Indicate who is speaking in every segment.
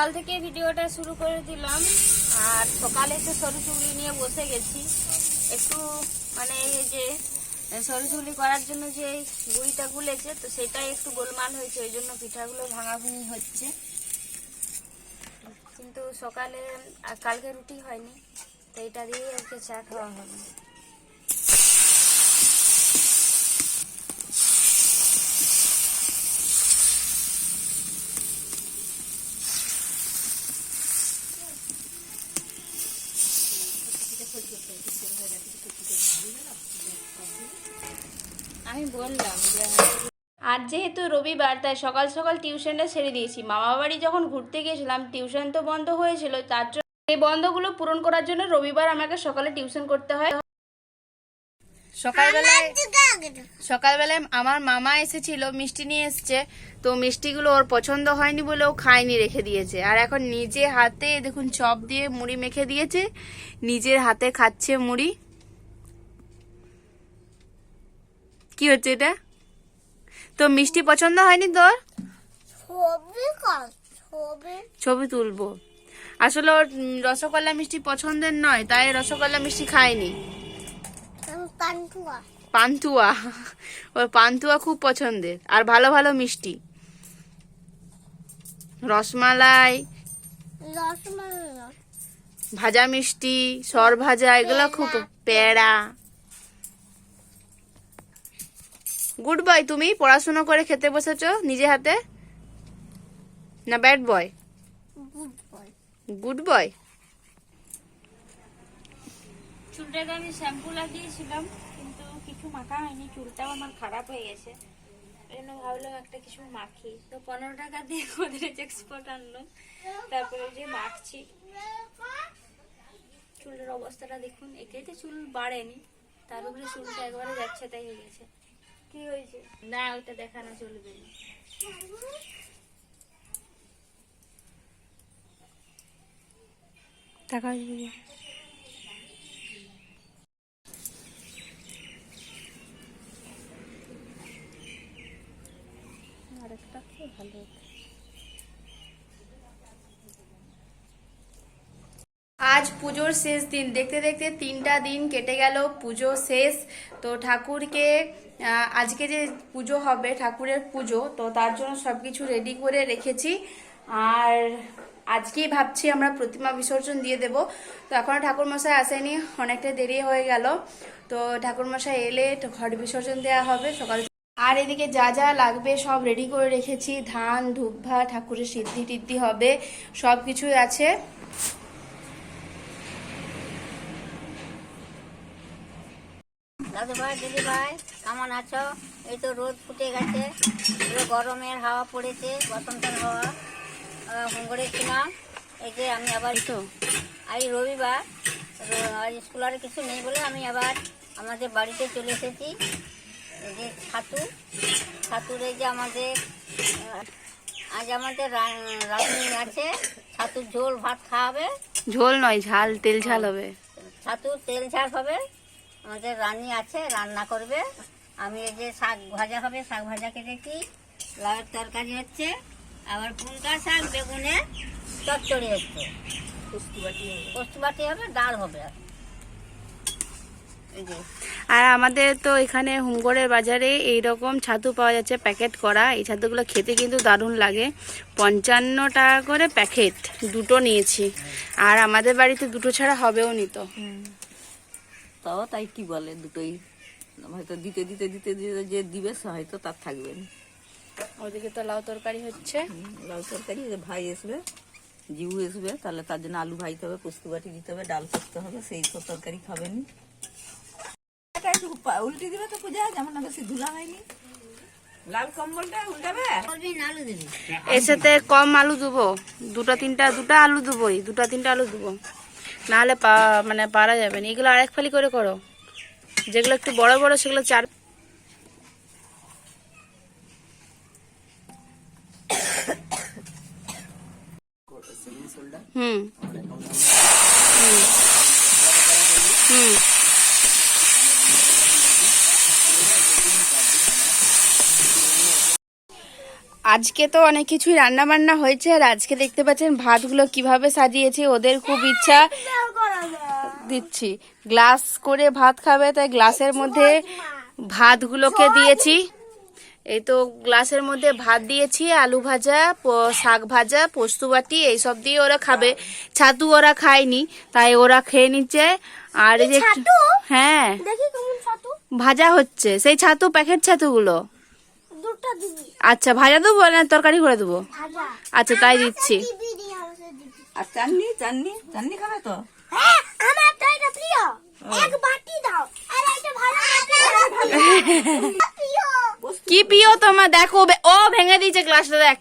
Speaker 1: সকাল থেকে ভিডিওটা শুরু করে দিলাম। আর সকালে একটু সরু চুগলি নিয়ে বসে গেছি। একটু মানে এই যে সরু চুগলি করার জন্য যে গুড়িটা গুলেছে, তো সেটাই একটু গোলমাল হয়েছে, ওই জন্য পিঠাগুলো ভাঙাভাঙি হচ্ছে। কিন্তু সকালে কালকে রুটি হয়নি, তো এটা দিয়ে আজকে চা খাওয়া হবে আমি বললাম আজ যেহেতু রবিবার, তাই সকাল সকাল টিউশনটা ছেড়ে দিয়েছি। মামা বাড়ি যখন ঘুরতে গিয়েছিলাম, টিউশন তো বন্ধ হয়েছিল, তার জন্য এই বন্ধগুলো পূরণ করার জন্য রবিবার আমাকে সকালে টিউশন করতে হয়। সকালবেলায় সকালবেলায় আমার মামা এসেছিল, মিষ্টি নিয়ে এসছে। তো মিষ্টিগুলো ওর পছন্দ হয়নি বলে ও খায়নি, রেখে দিয়েছে। আর এখন নিজে হাতে, দেখুন, চপ দিয়ে মুড়ি মেখে দিয়েছে। নিজের হাতে খাচ্ছে মুড়ি। কি হচ্ছে এটা? তো মিষ্টি পছন্দ হয়নি তোর?
Speaker 2: ছবি
Speaker 1: তুলবো। আসলে ওর রসগোল্লা মিষ্টি পছন্দের নয় তাই রসগোল্লা মিষ্টি খায়নি।
Speaker 2: পান্তুয়া।
Speaker 1: ওর পান্তুয়া খুব পছন্দের আর ভালো ভালো মিষ্টি। রসমালাই
Speaker 2: রসমালাই
Speaker 1: ভাজা মিষ্টি সর ভাজা এগুলো খুব পেড়া। গুড বয় তুমি পড়াশোনা করে খেতে বসেছো নিজে হাতে? না ব্যাড বয়
Speaker 2: গুড বয়
Speaker 1: চুলটাকে আমি শ্যাম্পু লাগিয়েছিলাম কিন্তু কিছু মাখা হয়নি চুলটাও আমার খারাপ হয়ে গেছে। জন্য ভাবলাম একটা কিছু মাখি। তো পনেরো টাকা দিয়ে গোদরেজ এক্সপোর্ট তারপরে যে মাখছি চুলের অবস্থাটা দেখুন। একেই তো চুল বাড়েনি তার উপরে চুলটা একবারে যাচ্ছে তাই হয়ে গেছে। কি হয়েছে? না দেখানো চলবে না। টাকা আরেকটা ভালো হতো। আজ পুজোর শেষ দিন। দেখতে দেখতে তিনটা দিন কেটে গেল, পুজো শেষ। তো ঠাকুরকে আজকে যে পুজো হবে, ঠাকুরের পুজো, তো তার জন্য সবকিছু রেডি করে রেখেছি। আর আজকেই ভাবছি আমরা প্রতিমা বিসর্জন দিয়ে দেব। তো এখনও ঠাকুরমশাই আসেনি, অনেকটা দেরি হয়ে গেল। তো ঠাকুরমশাই এলে ঘট বিসর্জন দেওয়া হবে সকাল আর এদিকে যা যা লাগবে সব রেডি করে রেখেছি। ধান, ধূপভা, ঠাকুরের সিদ্ধি টিদ্ধি হবে সব কিছুই আছে।
Speaker 2: দাদু ভাই দিদি ভাই কেমন আছো? এই তো রোদ ফুটে গেছে। গরমের হাওয়া পড়েছে বসন্তের হাওয়া। হুঙ্গরে ছিলাম। এই যে আমি আবার
Speaker 1: তো।
Speaker 2: আজ রবিবার স্কুল আর কিছু নেই বলে আমি আবার আমাদের বাড়িতে চলে এসেছি। এই যে ছাতু ছাতুর এই যে আমাদের আজ আমাদের রাঁধুনি আছে। ছাতুর ঝোল ভাত খাওয়াবে।
Speaker 1: ঝোল নয় ঝাল তেল ঝাল হবে।
Speaker 2: ছাতুর তেল ঝাল হবে। আমাদের রান্নি আছে রান্না করবে। আমি এই যে শাক ভাজা হবে শাক ভাজা কেটেছি লাউয়ের তরকারি হচ্ছে আবার পুনকা শাক বেগুনে চচ্চড়ি হচ্ছে। পোস্তবাটি হবে। ডাল হবে।
Speaker 1: আর আমাদের তো এখানে হুঙ্গরের বাজারে এই রকম ছাতু পাওয়া যাচ্ছে প্যাকেট করা। এই ছাতুগুলো খেতে কিন্তু দারুণ লাগে। পঞ্চান্ন টাকা করে প্যাকেট দুটো নিয়েছি। আর আমাদের বাড়িতে দুটো ছাড়া হবেও নিত
Speaker 3: তাও তাই কি বলে দুটোই। হয়তো দিতে দিতে দিতে দিতে যে দিবে সে হয়তো তার থাকবে না।
Speaker 1: ওদিকে তো লাউ তরকারি হচ্ছে।
Speaker 3: লাউ তরকারি যে ভাই আসবে জিউ আসবে তাহলে তার জন্য আলু ভাইতে হবে পোস্ত বাটি দিতে হবে ডাল করতে হবে সেই সব তরকারি খাবেন। উল্টে দিবে তো পূজা যেমন না বেশি ধুলা হয়নি।
Speaker 1: সাথে কম আলু দেবো দুটো তিনটা দুটো আলু দেবোই দুটো তিনটা আলু দেবো। নাহলে পা মানে পারা যাবে না। এগুলো আরেক ফালি করে করো। যেগুলো একটু বড় বড়, সেগুলো চার হুম। হুম। হুম আজকে তো অনেক কিছুই রান্না বান্না হয়েছে আর আজকে দেখতে পাচ্ছেন ভাতগুলো কীভাবে সাজিয়েছি ওদের খুব ইচ্ছা। দিচ্ছি। গ্লাস করে ভাত খাবে তাই গ্লাসের মধ্যে ভাতগুলোকে দিয়েছি। এই তো গ্লাসের মধ্যে ভাত দিয়েছি আলু ভাজা শাক ভাজা পোস্ত বাটি এইসব দিয়ে ওরা খাবে। ছাতু ওরা খায়নি তাই ওরা খেয়ে নিচ্ছে। আর এই যে হ্যাঁ। ভাজা হচ্ছে সেই ছাতু প্যাকেট ছাতুগুলো। আচ্ছা ভাজা দেবো না তরকারি করে দেবো? আচ্ছা তাই দিচ্ছি।
Speaker 3: আর চাননি? চাননি? চাননি খাবে তো?
Speaker 4: হ্যাঁ আমার তো এটা প্রিয়। এক বাটি দাও। আর এটা ভালো
Speaker 1: কি পিও তোমার? দেখো ও ভেঙে দিয়েছে গ্লাসটা দেখ।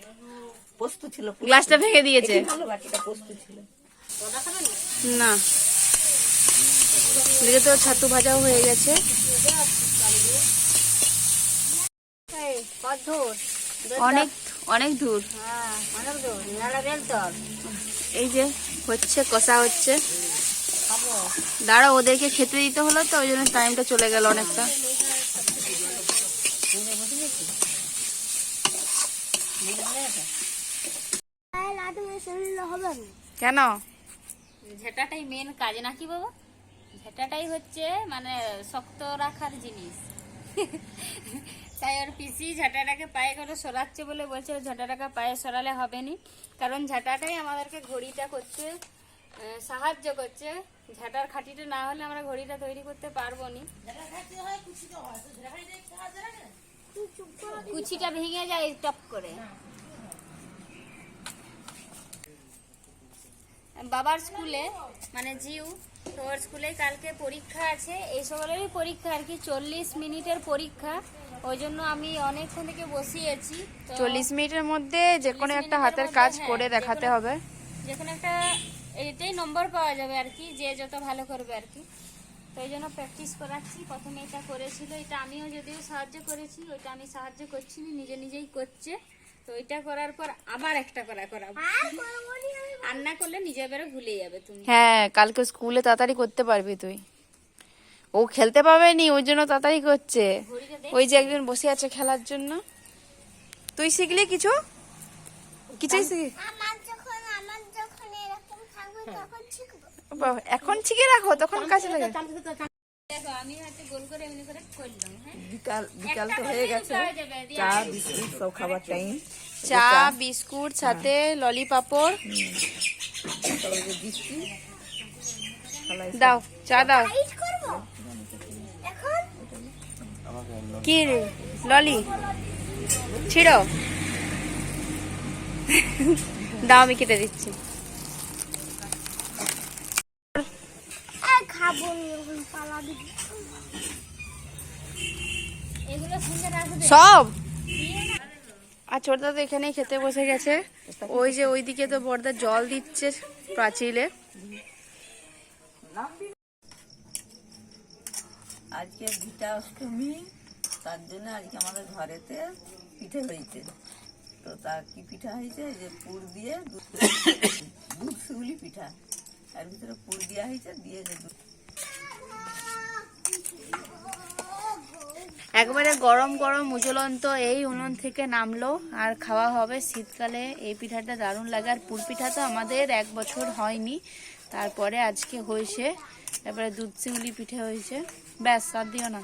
Speaker 3: পোস্ত ছিল
Speaker 1: গ্লাসটা ভেঙে দিয়েছে।
Speaker 3: ভালো বাটিটা পোস্ত ছিল।
Speaker 1: না? এদিকে তো ছাতু ভাজাও হয়ে গেছে। অনেক অনেক দূর।
Speaker 2: হ্যাঁ অনেক দূর। নালা
Speaker 1: এই যে হচ্ছে কষা হচ্ছে। দাঁড়া ওদেরকে খেতে দিতে হলো তো ওই জন্য টাইমটা চলে গেল অনেকটা।
Speaker 4: আর হবে না
Speaker 1: কেন?
Speaker 5: ঝেঁটাটাই মেন কাজ নাকি বাবা? ঝেঁটাটাই হচ্ছে মানে শক্ত রাখার জিনিস। তাই ওর পিসি ঝাঁটাটাকে পায়ে করে সরাচ্ছে বলে বলছে ঝাঁটাটাকে পায়ে সরালে হবে নি কারণ ঝাঁটাটাই আমাদেরকে ঘড়িটা আহ, সাহায্য করছে। ঝাঁটার খাটিটা না হলে আমরা ঘড়িটা তৈরি করতে পারব নি কুচিটা ভেঙে যায় টপ করে। বাবার স্কুলে মানে জিউ তো ওর স্কুলে কালকে পরীক্ষা আছে? এই সকলেরই পরীক্ষা আর কি চল্লিশ মিনিটের পরীক্ষা। ওই জন্য আমি অনেকক্ষণ থেকে বসিয়েছি।
Speaker 1: চল্লিশ মিনিটের মধ্যে যে কোনো একটা হাতের কাজ করে দেখাতে হবে।
Speaker 5: যে কোনো একটা এটাই নম্বর পাওয়া যাবে আর কি যে যত ভালো করবে আর কি। তো এই জন্য প্র্যাকটিস করাচ্ছি প্রথমে এটা করেছিল এটা আমিও যদিও সাহায্য করেছি ওইটা আমি সাহায্য করছি নিজে নিজেই করছে। তো এটা করার পর আবার একটা করা করাবো। আর না করলে নিজে এবারে ভুলে যাবে তুমি।
Speaker 1: হ্যাঁ কালকে স্কুলে তাড়াতাড়ি করতে পারবি তুই। ও খেলতে পাবেনি ওই জন্য তাড়াতাড়ি করছে। ওই যে একজন বসে আছে খেলার জন্য। তুই শিখলি কিছু? কিছুই শিখি
Speaker 4: আমার যখন আমার যখন এরকম থাকবে তখন শিখব।
Speaker 1: বাহ, এখন শিখে রাখো তখন কাছে লাগে।
Speaker 5: দেখো আমি হয়তো গোল করে এমনি করে করলাম হ্যাঁ?
Speaker 3: বিকাল বিকাল তো হয়ে গেছে।
Speaker 5: হয়ে
Speaker 3: চা বিস্কুট সব খাবার টাইম
Speaker 1: চা বিস্কুট সাথে ললি পাপড়।
Speaker 3: সবাই দিচ্ছি। থালায়
Speaker 1: দাও চা দাও। কি রে? ললি? ছিড়ো। দাও আমি কেটে দিচ্ছি
Speaker 4: আর খাব নি এখন পালা দিবি
Speaker 5: এগুলো সঙ্গে রাখবে
Speaker 1: সব আর ছোটদা তো এখানেই খেতে বসে গেছে ওই যে ওইদিকে তো বড়দা জল দিচ্ছে প্রাচীলে
Speaker 3: আজকে ভিটা অষ্টমী তার জন্য আজকে আমাদের ঘরেতে পিঠে হয়েছে তো তার কি পিঠা হয়েছে যে পুর দিয়ে দুধ দুধ শিউলি পিঠা তার ভিতরে পুর দেওয়া হয়েছে দিয়ে যে দুধ
Speaker 1: একবারে গরম গরম উজ্জ্বলন্ত এই উনুন থেকে নামলো, আর খাওয়া হবে শীতকালে। এই পিঠাটা দারুণ লাগে, আর পুর পিঠা তো আমাদের এক বছর হয়নি, তারপরে আজকে হয়েছে। তারপরে দুধ চিংড়ি পিঠে হয়েছে। ব্যাস, আর দিও না।